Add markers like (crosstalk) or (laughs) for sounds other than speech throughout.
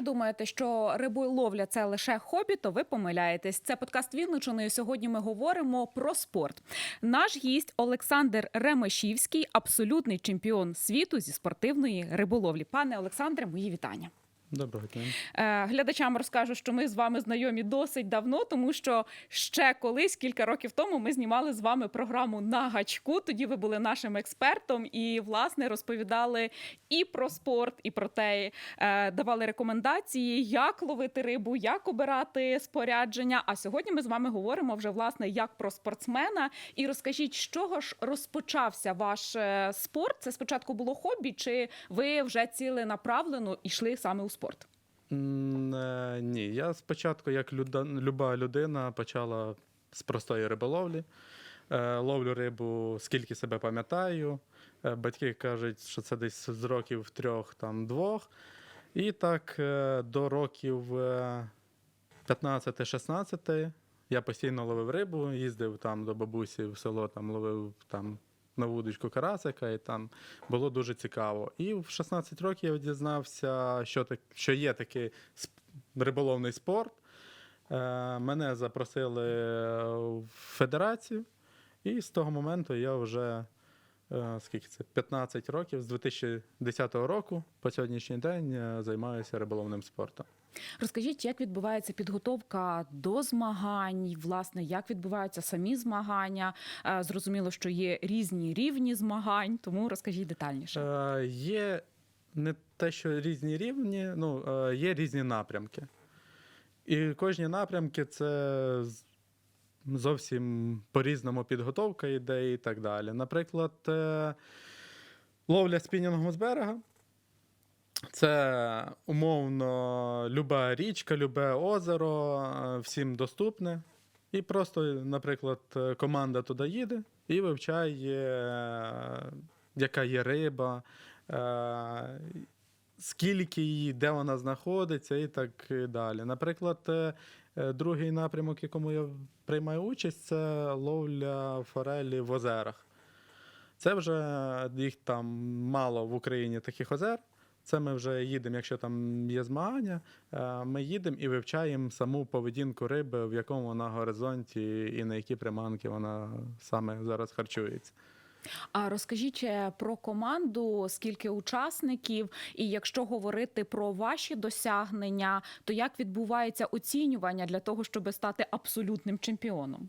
ви думаєте, що риболовля це лише хобі, то ви помиляєтесь. Це подкаст Вінничини. Сьогодні ми говоримо про спорт. Наш гість Олександр Ремешівський, абсолютний чемпіон світу зі спортивної риболовлі. Пане Олександре, мої вітання. Доброго дня. Е, Глядачам розкажу, що ми з вами знайомі досить давно, тому що ще колись, кілька років тому, ми знімали з вами програму на гачку. Тоді ви були нашим експертом і власне розповідали і про спорт, і про те, е, давали рекомендації, як ловити рибу, як обирати спорядження. А сьогодні ми з вами говоримо вже власне як про спортсмена. І розкажіть, з чого ж розпочався ваш е, спорт? Це спочатку було хобі, чи ви вже ціленаправлено йшли саме у спорт? М, е, Ні, я спочатку, як люда, люба людина, почала з простої риболовлі. Е, Ловлю рибу, скільки себе пам'ятаю. Е, Батьки кажуть, що це десь з років трьох, там двох. І так до років е, 15-16 я постійно ловив рибу, їздив там до бабусі в село, там ловив там на вудочку карасика, і там було дуже цікаво. І в 16 років я дізнався, що, так, що є такий риболовний спорт. Е, мене запросили в федерацію, і з того моменту я вже е, скільки це 15 років, з 2010 року по сьогоднішній день е, займаюся риболовним спортом. Розкажіть, як відбувається підготовка до змагань, власне, як відбуваються самі змагання? Е, Зрозуміло, що є різні рівні змагань, тому розкажіть детальніше. Е, є не те, що різні рівні, ну, е, є різні напрямки. І кожні напрямки це зовсім по-різному підготовка йде і так далі. Наприклад, ловля спінінгом з берега. Це умовно люба річка, любе озеро, е, всім доступне. І просто, наприклад, е, команда туди їде і вивчає, е, яка є риба, скільки її, де вона знаходиться, і так далі. Наприклад, другий напрямок, якому я приймаю участь, це ловля форелі в озерах. Це вже їх там мало в Україні таких озер. Це ми вже їдемо, якщо там є змагання, е, ми їдемо і вивчаємо саму поведінку риби, в якому вона горизонті і на які приманки вона саме зараз харчується. А розкажіть про команду, скільки учасників, і якщо говорити про ваші досягнення, то як відбувається оцінювання для того, щоб стати абсолютним чемпіоном?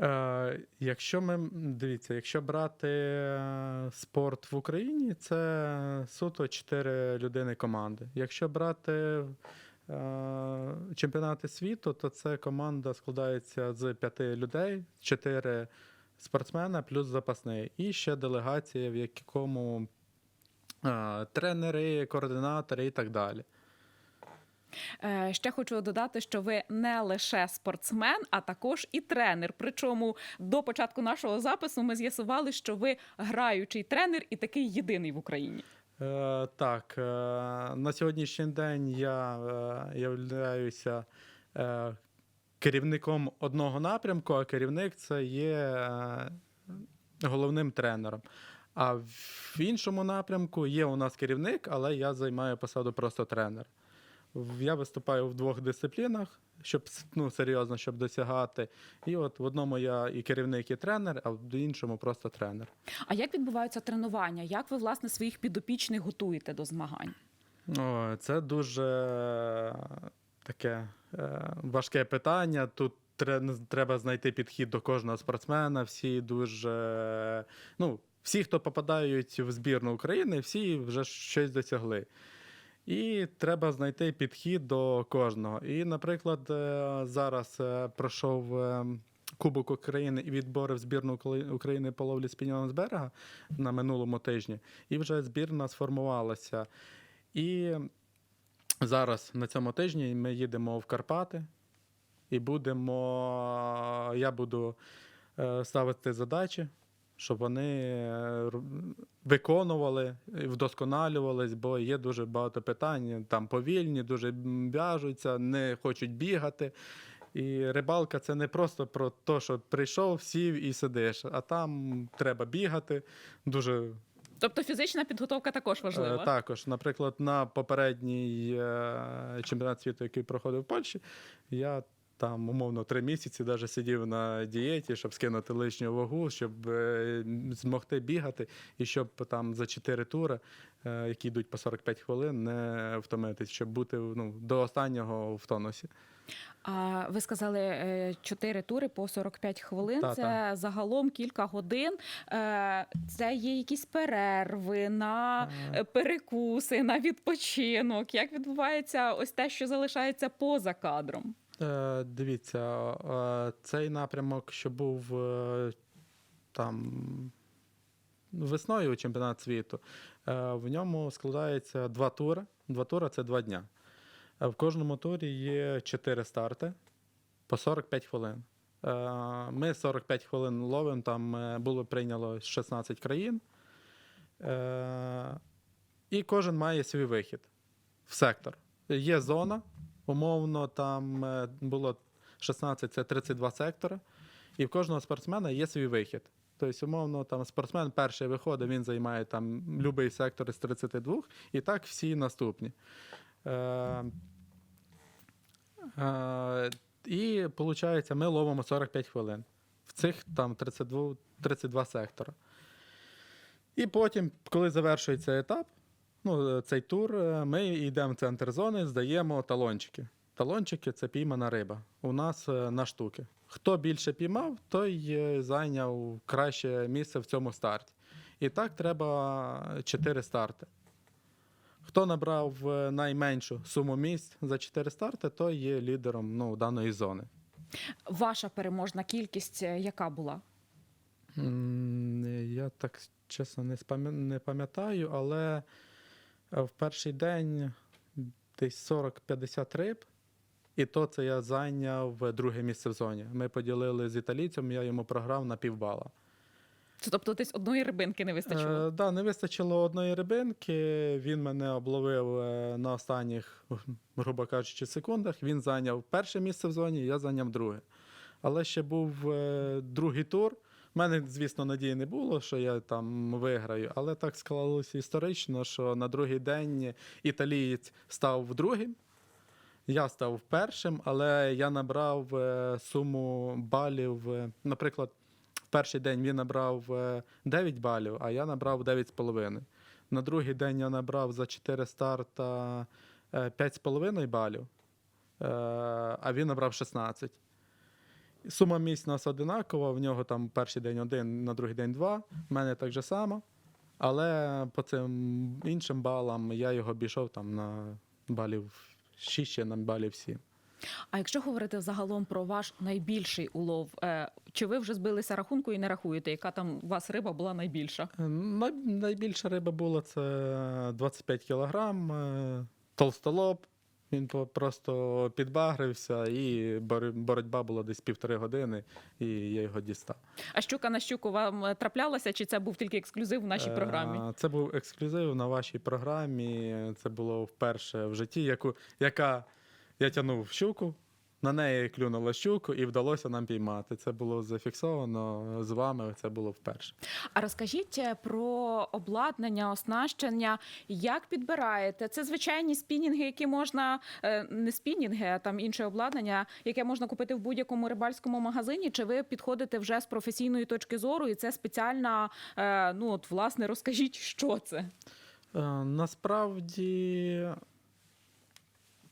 Е, якщо ми дивіться, якщо брати е, спорт в Україні, це суто 4 людини команди. Якщо брати е, чемпіонати світу, то це команда складається з 5 людей, 4 спортсмена плюс запасний. І ще делегація, в якому тренери, координатори і так далі. Е, Ще хочу додати, що ви не лише спортсмен, а також і тренер. Причому до початку нашого запису ми з'ясували, що ви граючий тренер і такий єдиний в Україні. Е, так, е, на сьогоднішній день я е, являюся е, керівником одного напрямку, а керівник це є е, головним тренером. А в іншому напрямку є у нас керівник, але я займаю посаду просто тренер. Я виступаю в двох дисциплінах, щоб ну, серйозно, щоб досягати. І от в одному я і керівник, і тренер, а в іншому просто тренер. А як відбуваються тренування? Як ви власне своїх підопічних готуєте до змагань? О, це дуже таке е, важке питання. Тут треба знайти підхід до кожного спортсмена. Всі дуже. Ну, всі, хто попадають в збірну України, всі вже щось досягли. І треба знайти підхід до кожного. І, наприклад, е, зараз е, пройшов е, Кубок України і відбори в збірну України по ловлі з берега на минулому тижні. І вже збірна сформувалася. І зараз на цьому тижні ми їдемо в Карпати і будемо. Я буду ставити задачі, щоб вони е, виконували, вдосконалювались, бо є дуже багато питань. Там повільні, дуже в'яжуться, не хочуть бігати. І рибалка це не просто про те, що прийшов, сів і сидиш, а там треба бігати, дуже Тобто фізична підготовка також важлива. Е, Також, наприклад, на попередній е, чемпіонат світу, який проходив в Польщі, я там умовно три місяці даже сидів на дієті, щоб скинути лишню вагу, щоб е, змогти бігати, і щоб там за чотири тури, е, які йдуть по 45 хвилин, не втомитись, щоб бути ну, до останнього в тонусі. А ви сказали е, чотири тури по 45 хвилин. Та, це та. загалом кілька годин. Це є якісь перерви на перекуси, на відпочинок. Як відбувається ось те, що залишається поза кадром? Е, дивіться, е, цей напрямок, що був е, там весною чемпіонат світу, в ньому складається два тури. Два тури це два дня. В кожному турі є чотири старти по 45 хвилин. Ми 45 хвилин ловимо, там було прийняло 16 країн. І кожен має свій вихід в сектор. Є зона, умовно, там е, було 16, це 32 сектори, і в кожного спортсмена є свій вихід. Тобто, умовно, там спортсмен перший виходить, він займає там будь-який сектор із 32, і так всі наступні. Е, е, і виходить, ми ловимо 45 хвилин в цих там 32, 32 сектора. І потім, коли завершується етап, ну, цей тур, е, ми йдемо в центр зони, здаємо талончики. Талончики це піймана риба. У нас е, на штуки. Хто більше піймав, той е, зайняв краще місце в цьому старті. І так треба 4 старти. Хто набрав е, найменшу суму місць за 4 старти, той є лідером ну, даної зони. Ваша переможна кількість е, яка була? Я так чесно не пам'ятаю, але е, в перший день десь 40-50 риб, і то це я зайняв друге місце в зоні. Ми поділили з італійцем, я йому програв на півбала. Це тобто десь одної рибинки не вистачило. Е, да, не вистачило одної рибинки. Він мене обловив е, на останніх, грубо кажучи, секундах. Він зайняв перше місце в зоні, я зайняв друге. Але ще був е, другий тур. У мене, звісно, надії не було, що я там виграю, але так склалося історично, що на другий день італієць став другим. Я став першим, але я набрав е, суму балів. е, Наприклад, в перший день він набрав е, 9 балів, а я набрав 9,5. На другий день я набрав за 4 старта е, 5,5 балів, е, а він набрав 16. Сума місць у нас одинакова, в нього там перший день один, на другий день два. В мене так же само. Але по цим іншим балам я його обійшов там на балів 6 чи на балів 7. А якщо говорити загалом про ваш найбільший улов, е, чи ви вже збилися рахунку і не рахуєте, яка там у вас риба була найбільша? Е, Най- найбільша риба була це 25 кілограм, е, толстолоб. Він просто підбагрився, і бор- боротьба була десь півтори години, і я його дістав. А щука на щуку вам е, траплялася, чи це був тільки ексклюзив в нашій Е, програмі? Це був ексклюзив на вашій програмі. Це було вперше в житті, яку, яка я тягнув щуку, на неї клюнула щуку, і вдалося нам піймати. Це було зафіксовано з вами. Це було вперше. А розкажіть е, про обладнання, оснащення. Як підбираєте? Це звичайні спінінги, які можна е, не спінінги, а там інше обладнання, яке можна купити в будь-якому рибальському магазині. Чи ви підходите вже з професійної точки зору, і це спеціальна? е, Ну от власне розкажіть, що це? Насправді.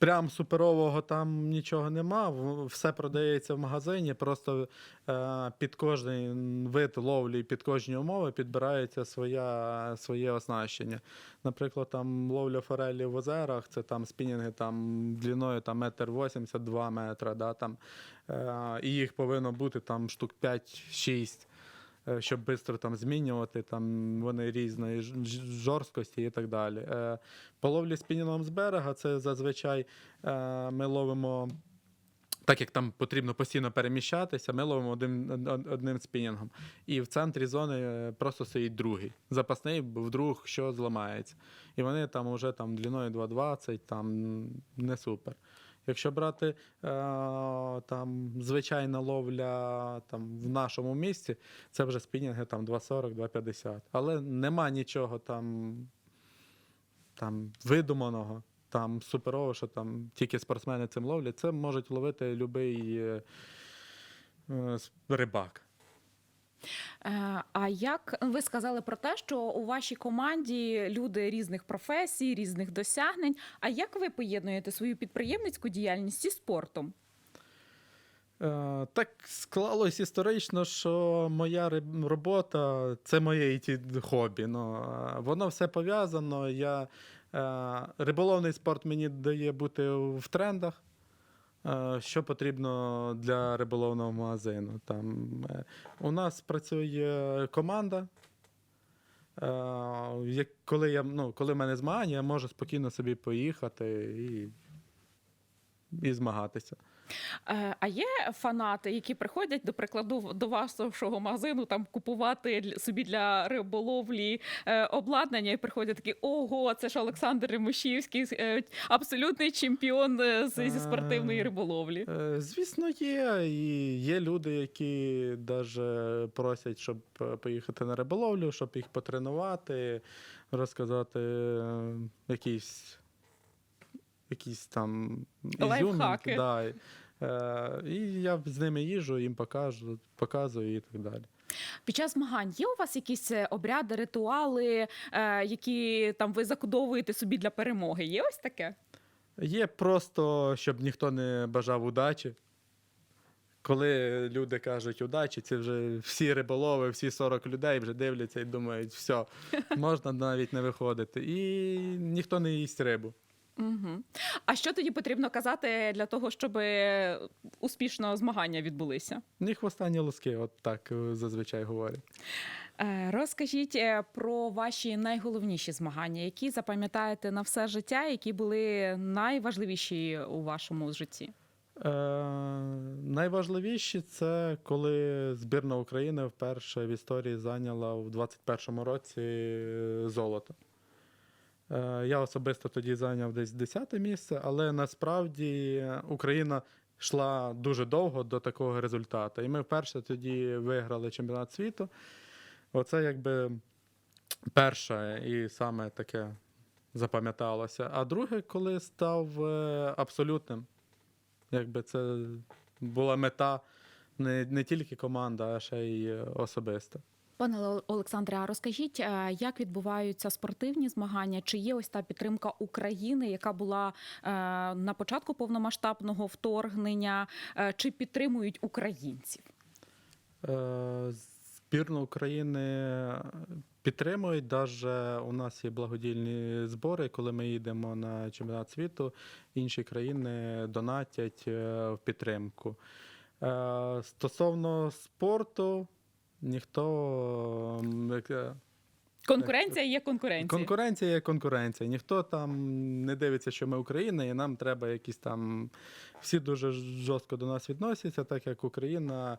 Прям суперового там нічого нема. Все продається в магазині. Просто е, під кожний вид ловлі, під кожні умови підбирається своя, своє оснащення. Наприклад, там ловля форелі в озерах, це там спінінги там длиною там метр 82 метра. Да, там, е, і їх повинно бути там штук 5-6 е, щоб швидко там змінювати, там вони різної жорсткості і так далі. Е, По ловлі спінінгом з берега це зазвичай е, ми ловимо. Так як там потрібно постійно переміщатися, ми ловимо одним, од- одним спінінгом. І в центрі зони е, просто стоїть другий. Запасний, бо вдруг що зламається. І вони там вже там длиною 2,20, там не супер. Якщо брати е, там звичайна ловля там, в нашому місці, це вже спінінги там 2,40, 2,50. Але нема нічого там, там видуманого, там суперового, що там тільки спортсмени цим ловлять. Це можуть ловити будь-який е, е, рибак. Е, А як ви сказали про те, що у вашій команді люди різних професій, різних досягнень? А як ви поєднуєте свою підприємницьку діяльність зі спортом? Е, Так склалось історично, що моя робота це моє хобі. Ну, воно все пов'язано. Я, е, риболовний спорт мені дає бути в трендах. Е, Що потрібно для риболовного магазину? Там, е, у нас працює команда. Е, Коли, я, ну, коли в мене змагання, я можу спокійно собі поїхати і, і змагатися. Е, А є фанати, які приходять, до прикладу, до вашого магазину там купувати собі для риболовлі е, обладнання, і приходять такі: ого, це ж Олександр Римушівський, е, абсолютний чемпіон зі спортивної Е, риболовлі. Звісно, є. І є люди, які навіть просять, щоб поїхати на риболовлю, щоб їх потренувати, розказати якісь, якісь там Лайфхаки. Да. і, Е, І я з ними їжу, їм покажу, показую і так далі. Під час змагань є у вас якісь е, обряди, ритуали, е, які там ви закодовуєте собі для перемоги? Є ось таке? Є просто, щоб ніхто не бажав удачі. Коли люди кажуть удачі, це вже всі риболови, всі 40 людей вже дивляться і думають, все, (laughs) можна навіть не виходити. І ніхто не їсть рибу. Угу. А що тоді потрібно казати для того, щоб е, успішно змагання відбулися? Ні хвоста, ні луски, от так е, зазвичай говорять. Е, Розкажіть про ваші найголовніші змагання, які запам'ятаєте на все життя, які були найважливіші у вашому житті. Е, найважливіші це коли збірна України вперше в історії зайняла у 21-му році золото. Е, я особисто тоді зайняв десь 10 місце, але насправді Україна йшла дуже довго до такого результату. І ми вперше тоді виграли чемпіонат світу. Оце якби перше і саме таке запам'яталося. А друге, коли став е, абсолютним. Якби це була мета не, не тільки команда, а ще й е, особиста. Пане Олександре, а розкажіть, е, як відбуваються спортивні змагання? Чи є ось та підтримка України, яка була е, на початку повномасштабного вторгнення? Е, Чи підтримують українців? Збірну України підтримують. Навіть у нас є благодійні збори, коли ми їдемо на чемпіонат світу, інші країни донатять в підтримку. Стосовно спорту, ніхто як, Конкуренція є конкуренція. Конкуренція є конкуренція. Ніхто там не дивиться, що ми Україна, і нам треба якісь там. Всі дуже жорстко до нас відносяться, так як Україна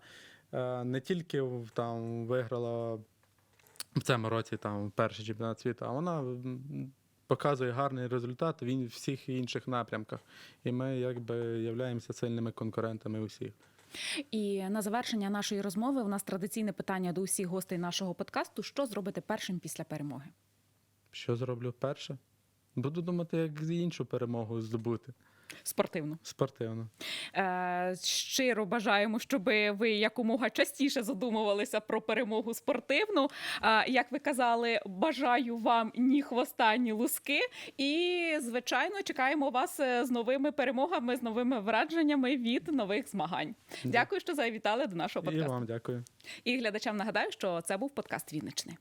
е, не тільки там виграла в цьому році там перший чемпіонат світу, а вона показує гарний результат в всіх інших напрямках. І ми якби являємося сильними конкурентами усіх. І на завершення нашої розмови у нас традиційне питання до усіх гостей нашого подкасту: що зробити першим після перемоги? Що зроблю перше? Буду думати, як іншу перемогу здобути Спортивно. спортивно. Е, щиро бажаємо, щоб ви якомога частіше задумувалися про перемогу спортивну. Е, як ви казали, бажаю вам ні хвоста, ні луски. І, звичайно, чекаємо вас е, з новими перемогами, з новими враженнями від нових змагань. Дякую, що завітали до нашого І вам дякую. І глядачам нагадаю, що це був подкаст Віннични.